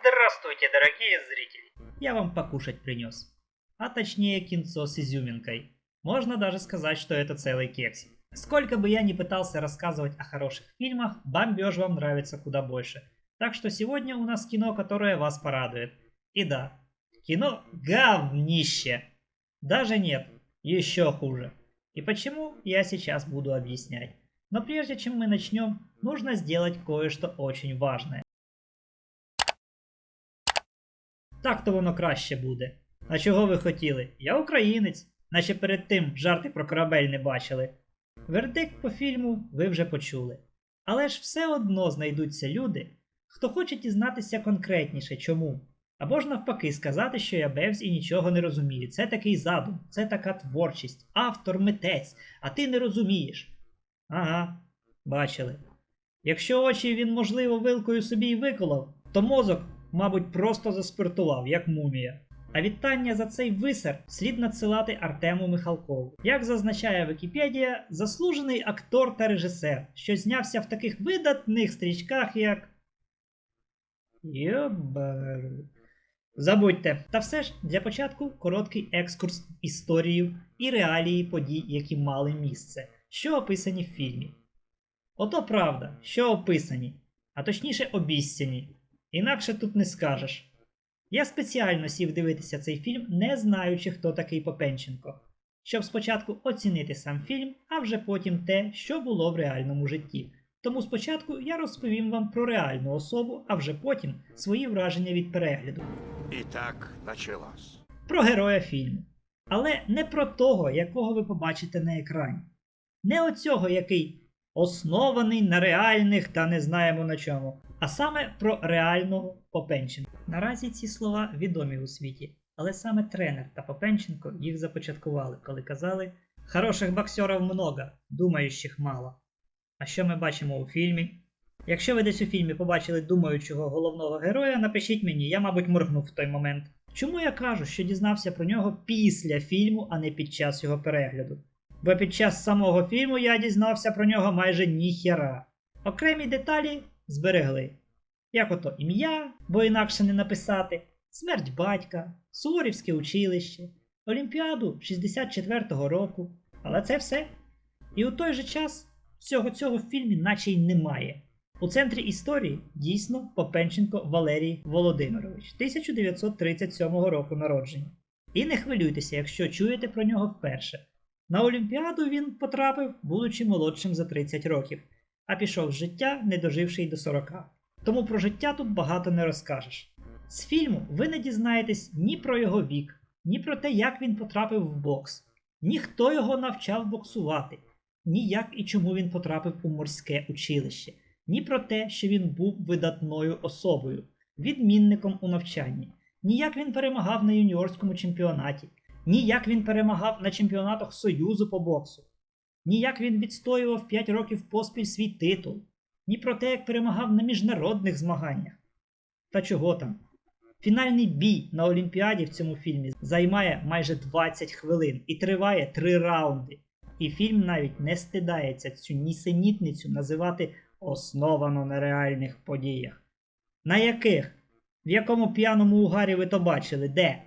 Здравствуйте, дорогие зрители! Я вам покушать принес. А точнее кинцо с изюминкой. Можно даже сказать, что это целый кексик. Сколько бы я ни пытался рассказывать о хороших фильмах, бомбеж вам нравится куда больше. Так что сегодня у нас кино, которое вас порадует. И да, кино говнище. Даже нет, еще хуже. И почему, я сейчас буду объяснять. Но прежде чем мы начнем, нужно сделать кое-что очень важное. Так то воно краще буде. А чого ви хотіли? Я українець, наче перед тим жарти про корабель не бачили. Вердикт по фільму ви вже почули. Але ж все одно знайдуться люди, хто хоче дізнатися конкретніше чому. Або ж навпаки сказати, що я бевсь і нічого не розумію. Це такий задум, це така творчість, автор митець, а ти не розумієш. Ага, бачили. Якщо очі він, можливо, вилкою собі й виколов, то мозок, мабуть, просто заспиртував, як мумія. А вітання за цей висер слід надсилати Артему Михалкову. Як зазначає Вікіпедія, заслужений актор та режисер, що знявся в таких видатних стрічках, як. Йобар. Забудьте. Та все ж для початку короткий екскурс в історію і реалії подій, які мали місце, що описані в фільмі. Ото правда, що описані, а точніше обіцяні. Інакше тут не скажеш. Я спеціально сів дивитися цей фільм, не знаючи, хто такий Попенченко, щоб спочатку оцінити сам фільм, а вже потім те, що було в реальному житті. Тому спочатку я розповім вам про реальну особу, а вже потім свої враження від перегляду. И так началось. Про героя фільму. Але не про того, якого ви побачите на екрані. Не оцього, який оснований на реальних та не знаємо на чому, а саме про реального Попенченка. Наразі ці слова відомі у світі, але саме тренер та Попенченко їх започаткували, коли казали Хороших боксерів много, думаючих мало. А що ми бачимо у фільмі? Якщо ви десь у фільмі побачили думаючого головного героя, напишіть мені, я, мабуть, моргнув в той момент. Чому я кажу, що дізнався про нього після фільму, а не під час його перегляду? Бо під час самого фільму я дізнався про нього майже ніхера. Окремі деталі зберегли. Як ото ім'я, бо інакше не написати, смерть батька, Суворівське училище, Олімпіаду 64-го року. Але це все. І у той же час всього цього в фільмі наче й немає. У центрі історії дійсно Попенченко Валерій Володимирович 1937 року народження. І не хвилюйтеся, якщо чуєте про нього вперше. На Олімпіаду він потрапив, будучи молодшим за 30 років, а пішов з життя, не доживши й до 40. Тому про життя тут багато не розкажеш. З фільму ви не дізнаєтесь ні про його вік, ні про те, як він потрапив в бокс, ні хто його навчав боксувати, ні як і чому він потрапив у морське училище, ні про те, що він був видатною особою, відмінником у навчанні, ні як він перемагав на юніорському чемпіонаті, ні як він перемагав на чемпіонатах Союзу по боксу, ні як він відстоював 5 років поспіль свій титул, ні про те, як перемагав на міжнародних змаганнях. Та чого там? Фінальний бій на Олімпіаді в цьому фільмі займає майже 20 хвилин і триває 3 раунди. І фільм навіть не стидається цю нісенітницю називати основано на реальних подіях. На яких? В якому п'яному угарі ви то бачили? Де?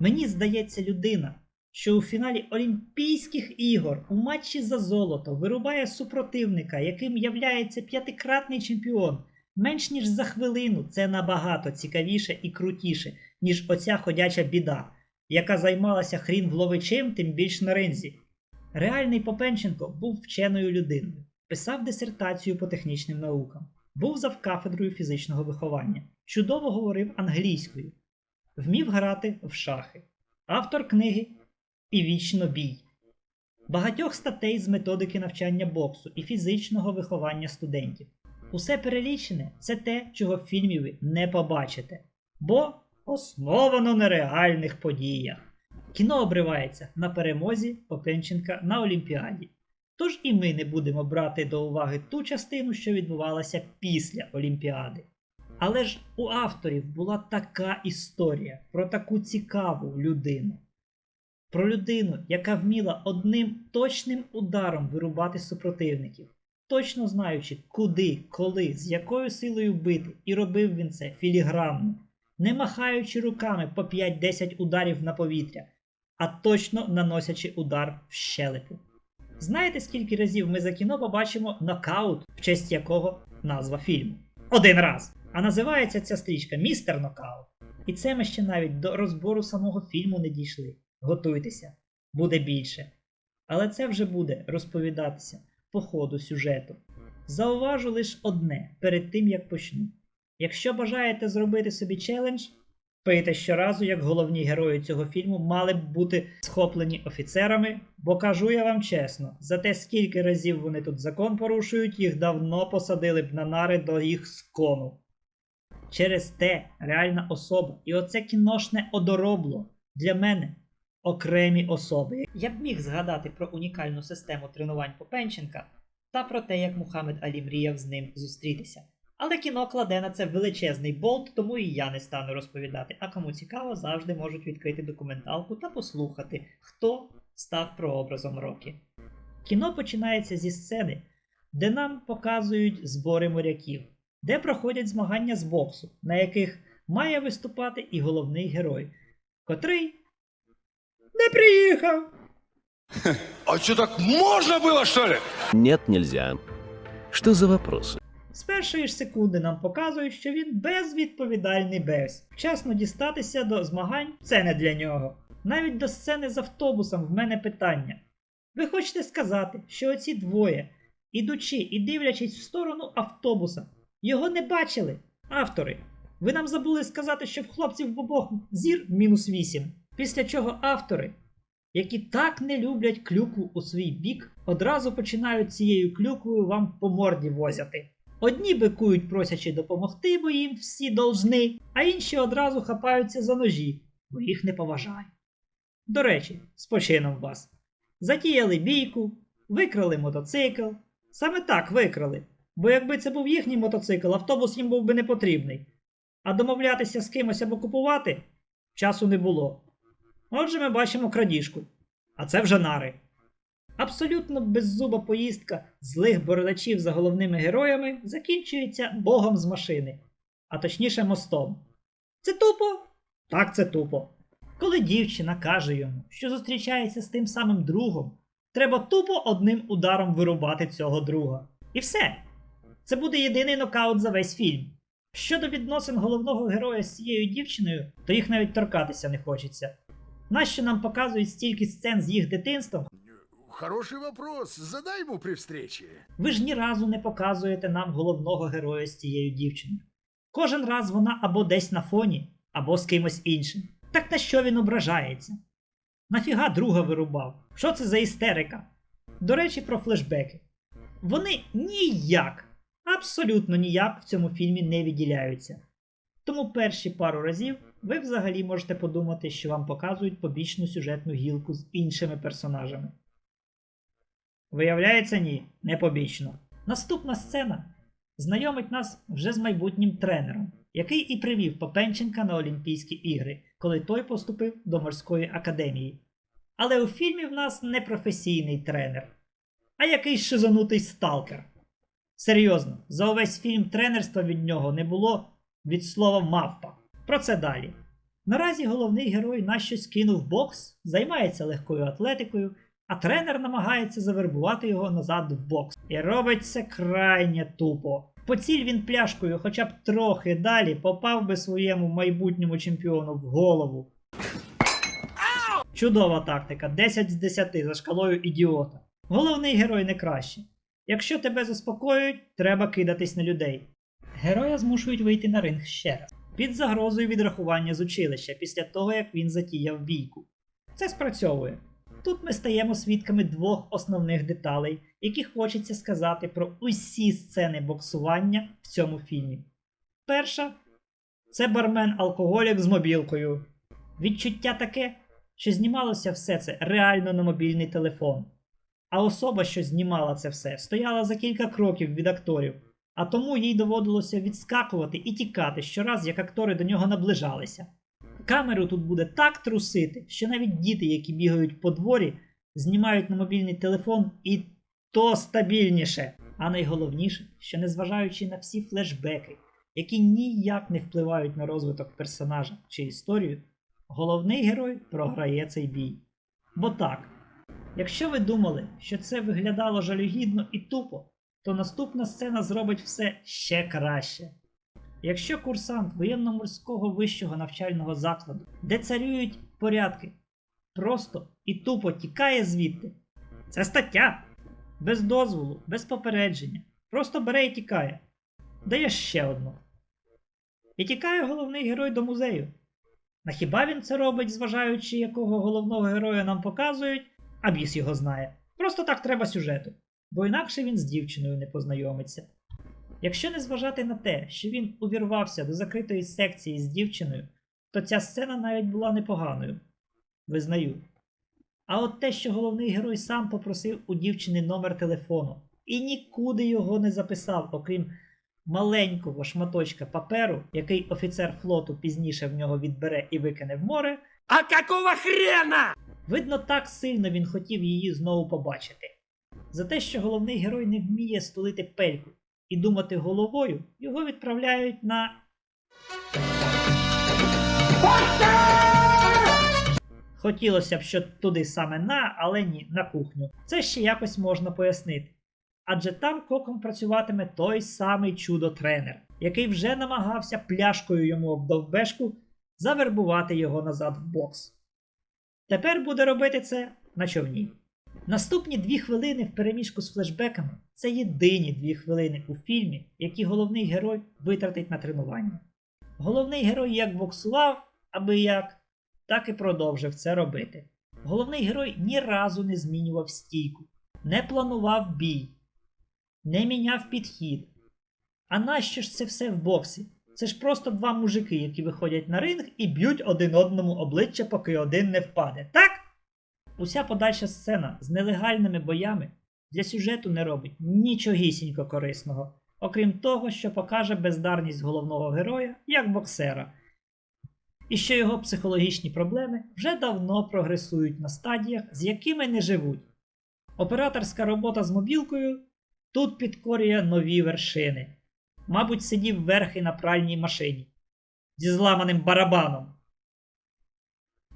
Мені здається, людина, що у фіналі Олімпійських ігор у матчі за золото вирубає супротивника, яким являється п'ятикратний чемпіон. Менш ніж за хвилину це набагато цікавіше і крутіше, ніж оця ходяча біда, яка займалася хрін вловичем, тим більш на ринзі. Реальний Попенченко був вченою людиною, писав дисертацію по технічним наукам, був завкафедрою фізичного виховання, чудово говорив англійською, вмів грати в шахи, автор книги і вічно бій, багатьох статей з методики навчання боксу і фізичного виховання студентів. Усе перелічене це те, чого в фільмі ви не побачите, бо основано на реальних подіях. Кіно обривається на перемозі Попенченка на Олімпіаді. Тож і ми не будемо брати до уваги ту частину, що відбувалася після Олімпіади. Але ж у авторів була така історія про таку цікаву людину. Про людину, яка вміла одним точним ударом вирубати супротивників, точно знаючи, куди, коли, з якою силою бити, і робив він це філігранно, не махаючи руками по 5-10 ударів на повітря, а точно наносячи удар в щелепу. Знаєте, скільки разів ми за кіно побачимо нокаут, в честь якого назва фільму? Один раз. А називається ця стрічка Містер Нокаут. І це ми ще навіть до розбору самого фільму не дійшли. Готуйтеся, буде більше. Але це вже буде розповідатися по ходу сюжету. Зауважу лише одне перед тим як почну. Якщо бажаєте зробити собі челендж, пийте щоразу, як головні герої цього фільму мали б бути схоплені офіцерами, бо кажу я вам чесно, за те, скільки разів вони тут закон порушують, їх давно посадили б на нари до їх скону. Через те реальна особа, і оце кіношне одоробло для мене окремі особи. Я б міг згадати про унікальну систему тренувань Попенченка та про те, як Мухаммед Алі мріяв з ним зустрітися. Але кіно кладе на це величезний болт, тому і я не стану розповідати. А кому цікаво, завжди можуть відкрити документалку та послухати, хто став прообразом роки. Кіно починається зі сцени, де нам показують збори моряків, де проходять змагання з боксу, на яких має виступати і головний герой, котрий не приїхав. А что, так можно было, что ли? Нет, нельзя. Что за вопросы? З першої ж секунди нам показують, що він безвідповідальний без. Вчасно дістатися до змагань це не для нього. Навіть до сцени з автобусом в мене питання. Ви хочете сказати, що оці двоє, ідучи і дивлячись в сторону автобуса, його не бачили? Автори, ви нам забули сказати, що в хлопців в обох зір мінус 8. Після чого автори, які так не люблять клюкву у свій бік, одразу починають цією клюквою вам по морді возяти. Одні бикують, просячи допомогти, бо їм всі должны, а інші одразу хапаються за ножі, бо їх не поважають. До речі, з почином вас. Затіяли бійку, викрали мотоцикл. Саме так викрали. Бо якби це був їхній мотоцикл, автобус їм був би не потрібний. А домовлятися з кимось або купувати часу не було. Отже, ми бачимо крадіжку. А це вже нари. Абсолютно беззуба поїздка злих бородачів за головними героями закінчується богом з машини, а точніше мостом. Це тупо? Так, це тупо. Коли дівчина каже йому, що зустрічається з тим самим другом, треба тупо одним ударом вирубати цього друга. І все. Це буде єдиний нокаут за весь фільм. Щодо відносин головного героя з цією дівчиною, то їх навіть торкатися не хочеться. Нащо нам показують стільки сцен з їх дитинством, Хороший вопрос. Задай ему при встрече. Ви ж ні разу не показуєте нам головного героя з цією дівчиною. Кожен раз вона або десь на фоні, або з кимось іншим. Так на що він ображається? Нафіга друга вирубав? Що це за істерика? До речі, про флешбеки. Вони ніяк, абсолютно ніяк в цьому фільмі не відділяються. Тому перші пару разів ви взагалі можете подумати, що вам показують побічну сюжетну гілку з іншими персонажами. Виявляється, ні, не побічно. Наступна сцена знайомить нас вже з майбутнім тренером, який і привів Попенченка на Олімпійські ігри, коли той поступив до морської академії. Але у фільмі в нас не професійний тренер, а якийсь шизонутий сталкер. Серйозно, за увесь фільм тренерства від нього не було від слова мавпа. Про це далі. Наразі головний герой на щось кинув бокс, займається легкою атлетикою, а тренер намагається завербувати його назад в бокс. І робить це крайне тупо. Поціль він пляшкою хоча б трохи далі попав би своєму майбутньому чемпіону в голову. Чудова тактика, 10 з 10 за шкалою ідіота. Головний герой не краще. Якщо тебе заспокоюють, треба кидатись на людей. Героя змушують вийти на ринг ще раз. Під загрозою відрахування з училища після того, як він затіяв бійку. Це спрацьовує. Тут ми стаємо свідками двох основних деталей, які хочеться сказати про усі сцени боксування в цьому фільмі. Перша це бармен-алкоголік з мобілкою. Відчуття таке, що знімалося все це реально на мобільний телефон. А особа, що знімала це все, стояла за кілька кроків від акторів, а тому їй доводилося відскакувати і тікати щораз, як актори до нього наближалися. Камеру тут буде так трусити, що навіть діти, які бігають по дворі, знімають на мобільний телефон і то стабільніше. А найголовніше, що незважаючи на всі флешбеки, які ніяк не впливають на розвиток персонажа чи історію, головний герой програє цей бій. Бо так, якщо ви думали, що це виглядало жалюгідно і тупо, то наступна сцена зробить все ще краще. Якщо курсант воєнно-морського вищого навчального закладу, де царюють порядки, просто і тупо тікає звідти, це стаття. Без дозволу, без попередження. Просто бере і тікає. Дає ще одну. І тікає головний герой до музею. На хіба він це робить, зважаючи, якого головного героя нам показують, а біс його знає. Просто так треба сюжету, бо інакше він з дівчиною не познайомиться. Якщо не зважати на те, що він увірвався до закритої секції з дівчиною, то ця сцена навіть була непоганою. Визнаю. А от те, що головний герой сам попросив у дівчини номер телефону і нікуди його не записав, окрім маленького шматочка паперу, який офіцер флоту пізніше в нього відбере і викине в море. А какого хрена? Видно, так сильно він хотів її знову побачити. За те, що головний герой не вміє стулити пельку і думати головою, його відправляють на. Хотілося б, що туди саме на, але ні, на кухню. Це ще якось можна пояснити. Адже там коком працюватиме той самий чудо-тренер, який вже намагався пляшкою йому об довбешку завербувати його назад в бокс. Тепер буде робити це на човні. Наступні дві хвилини в переміжку з флешбеками це єдині дві хвилини у фільмі, які головний герой витратить на тренування. Головний герой як боксував, аби як, так і продовжив це робити. Головний герой ні разу не змінював стійку, не планував бій, не міняв підхід. А нащо ж це все в боксі? Це ж просто два мужики, які виходять на ринг і б'ють один одному обличчя, поки один не впаде. Так? Уся подальша сцена з нелегальними боями для сюжету не робить нічогісінько корисного, окрім того, що покаже бездарність головного героя як боксера, і що його психологічні проблеми вже давно прогресують на стадіях, з якими не живуть. Операторська робота з мобілкою тут підкорює нові вершини. Мабуть, сидів верхи на пральній машині зі зламаним барабаном.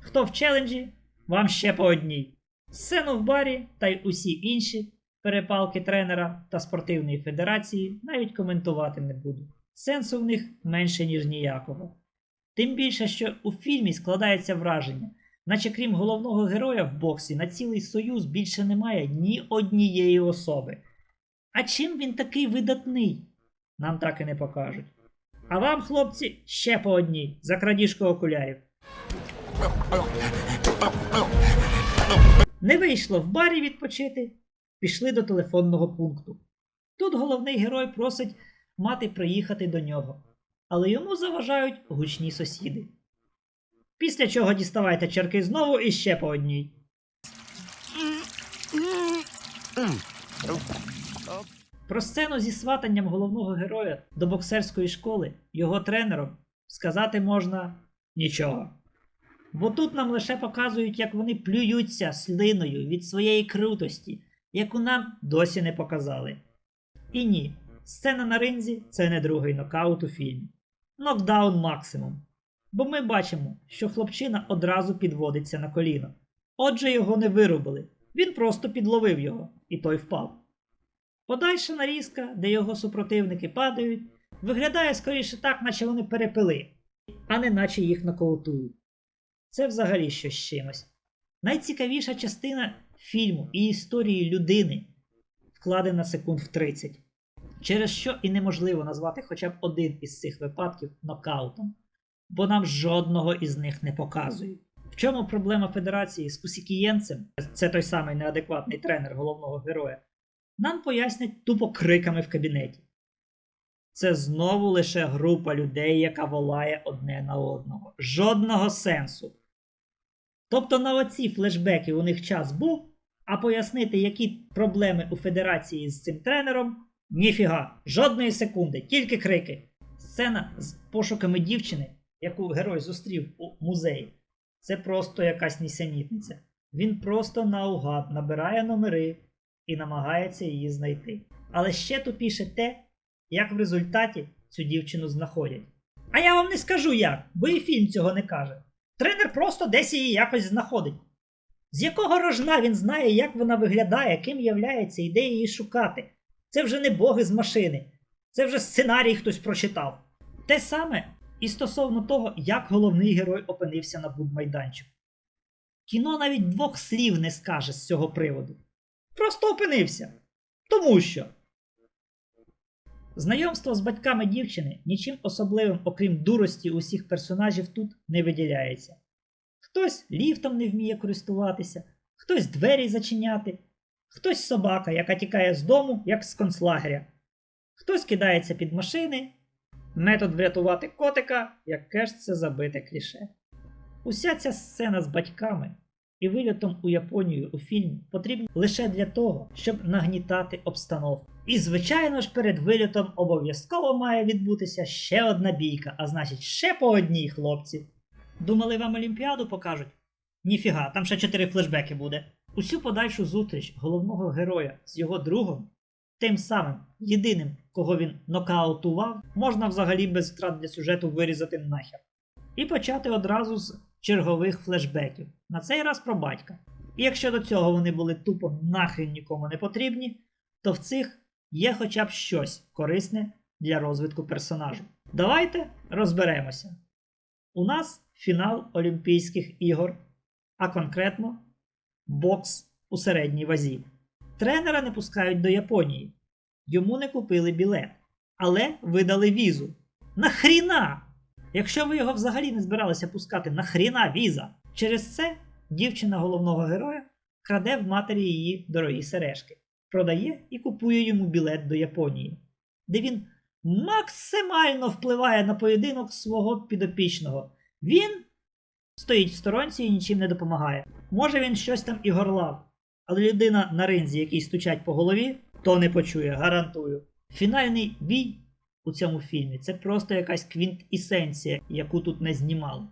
Хто в челенджі, вам ще по одній. Сцену в барі та й усі інші перепалки тренера та спортивної федерації навіть коментувати не буду. Сенсу в них менше, ніж ніякого. Тим більше, що у фільмі складається враження, наче крім головного героя в боксі, на цілий союз більше немає ні однієї особи. А чим він такий видатний? Нам так і не покажуть. А вам, хлопці, ще по одній за крадіжку окулярів. Не вийшло в барі відпочити, пішли до телефонного пункту. Тут головний герой просить мати приїхати до нього, але йому заважають гучні сусіди. Після чого діставайте черки знову і ще по одній. Про сцену зі сватанням головного героя до боксерської школи його тренером сказати можна нічого. Бо тут нам лише показують, як вони плюються слиною від своєї крутості, яку нам досі не показали. І ні, сцена на ринзі це не другий нокаут у фільмі. Нокдаун максимум. Бо ми бачимо, що хлопчина одразу підводиться на коліно. Отже, його не вирубили, він просто підловив його, і той впав. Подальша нарізка, де його супротивники падають, виглядає скоріше так, наче вони перепили, а не наче їх нокаутують. Це взагалі щось чимось. Найцікавіша частина фільму і історії людини вкладена секунд в 30, через що і неможливо назвати хоча б один із цих випадків нокаутом, бо нам жодного із них не показують. В чому проблема Федерації з Кусікієнцем, це той самий неадекватний тренер головного героя, нам пояснять тупо криками в кабінеті. Це знову лише група людей, яка волає одне на одного. Жодного сенсу. Тобто на оці флешбеки у них час був, а пояснити, які проблеми у Федерації з цим тренером ніфіга, жодної секунди, тільки крики. Сцена з пошуками дівчини, яку герой зустрів у музеї, це просто якась нісенітниця. Він просто наугад набирає номери і намагається її знайти. Але ще тупіше те, як в результаті цю дівчину знаходять. А я вам не скажу як, бо і фільм цього не каже. Тренер просто десь її якось знаходить. З якого рожна він знає, як вона виглядає, ким являється, і де її шукати. Це вже не боги з машини, це вже сценарій хтось прочитав. Те саме і стосовно того, як головний герой опинився на будмайданчику. Кіно навіть двох слів не скаже з цього приводу. Просто опинився. Тому що. Знайомство з батьками дівчини нічим особливим, окрім дурості усіх персонажів, тут не виділяється. Хтось ліфтом не вміє користуватися, хтось двері зачиняти, хтось собака, яка тікає з дому, як з концлагеря, хтось кидається під машини. Метод врятувати котика, яке ж це забите кліше. Уся ця сцена з батьками і вильотом у Японію у фільмі потрібні лише для того, щоб нагнітати обстановку. І, звичайно ж, перед вильотом обов'язково має відбутися ще одна бійка, а значить, ще по одній хлопці. Думали, вам Олімпіаду покажуть? Ніфіга, там ще чотири флешбеки буде. Усю подальшу зустріч головного героя з його другом, тим самим єдиним, кого він нокаутував, можна взагалі без втрат для сюжету вирізати нахер. І почати одразу з чергових флешбеків. На цей раз про батька. І якщо до цього вони були тупо нахрен нікому не потрібні, то в цих є хоча б щось корисне для розвитку персонажу. Давайте розберемося. У нас фінал Олімпійських ігор, а конкретно бокс у середній вазі. Тренера не пускають до Японії. Йому не купили білет, але видали візу. Нахріна! Якщо ви його взагалі не збиралися пускати, нахріна віза? Через це дівчина головного героя краде в матері її дорогі сережки, продає і купує йому білет до Японії, де він максимально впливає на поєдинок свого підопічного. Він стоїть в сторонці і нічим не допомагає. Може він щось там і горлав, але людина на ринзі, який стучать по голові, то не почує, гарантую. Фінальний бій у цьому фільмі це просто якась квінтісенція, яку тут не знімали.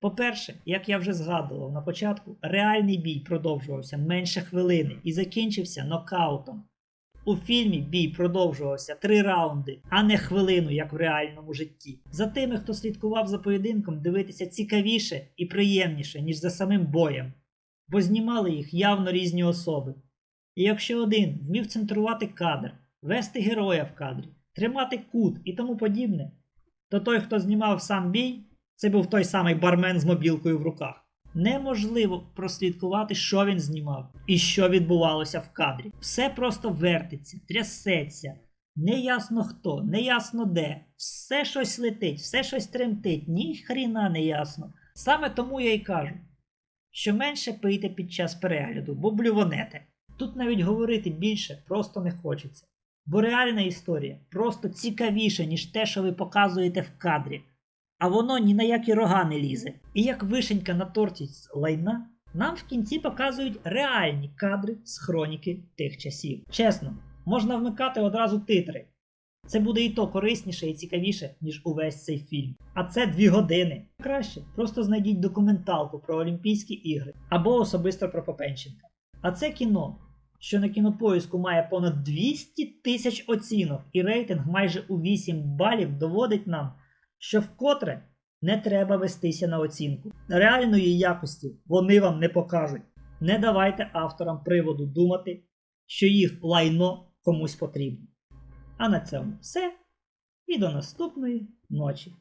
По-перше, як я вже згадував на початку, реальний бій продовжувався менше хвилини і закінчився нокаутом. У фільмі бій продовжувався три раунди, а не хвилину, як в реальному житті. За тими, хто слідкував за поєдинком, дивитися цікавіше і приємніше, ніж за самим боєм, бо знімали їх явно різні особи. І якщо один вмів центрувати кадр, вести героя в кадрі, тримати кут і тому подібне, то той, хто знімав сам бій, це був той самий бармен з мобілкою в руках. Неможливо прослідкувати, що він знімав і що відбувалося в кадрі. Все просто вертиться, трясеться. Неясно хто, неясно де. Все щось летить, все щось тремтить, ні хріна не ясно. Саме тому я й кажу, що менше пийте під час перегляду, бо блювонете. Тут навіть говорити більше просто не хочеться. Бо реальна історія просто цікавіша, ніж те, що ви показуєте в кадрі. А воно ні на які рога не лізе. І як вишенька на торті з лайна, нам в кінці показують реальні кадри з хроніки тих часів. Чесно, можна вмикати одразу титри. Це буде і то корисніше і цікавіше, ніж увесь цей фільм. А це дві години. Краще просто знайдіть документалку про Олімпійські ігри або особисто про Попенченка. А це кіно, що на кінопоїзку має понад 200 тисяч оцінок, і рейтинг майже у 8 балів доводить нам, що вкотре не треба вестися на оцінку. Реальної якості вони вам не покажуть. Не давайте авторам приводу думати, що їх лайно комусь потрібно. А на цьому все. І до наступної ночі.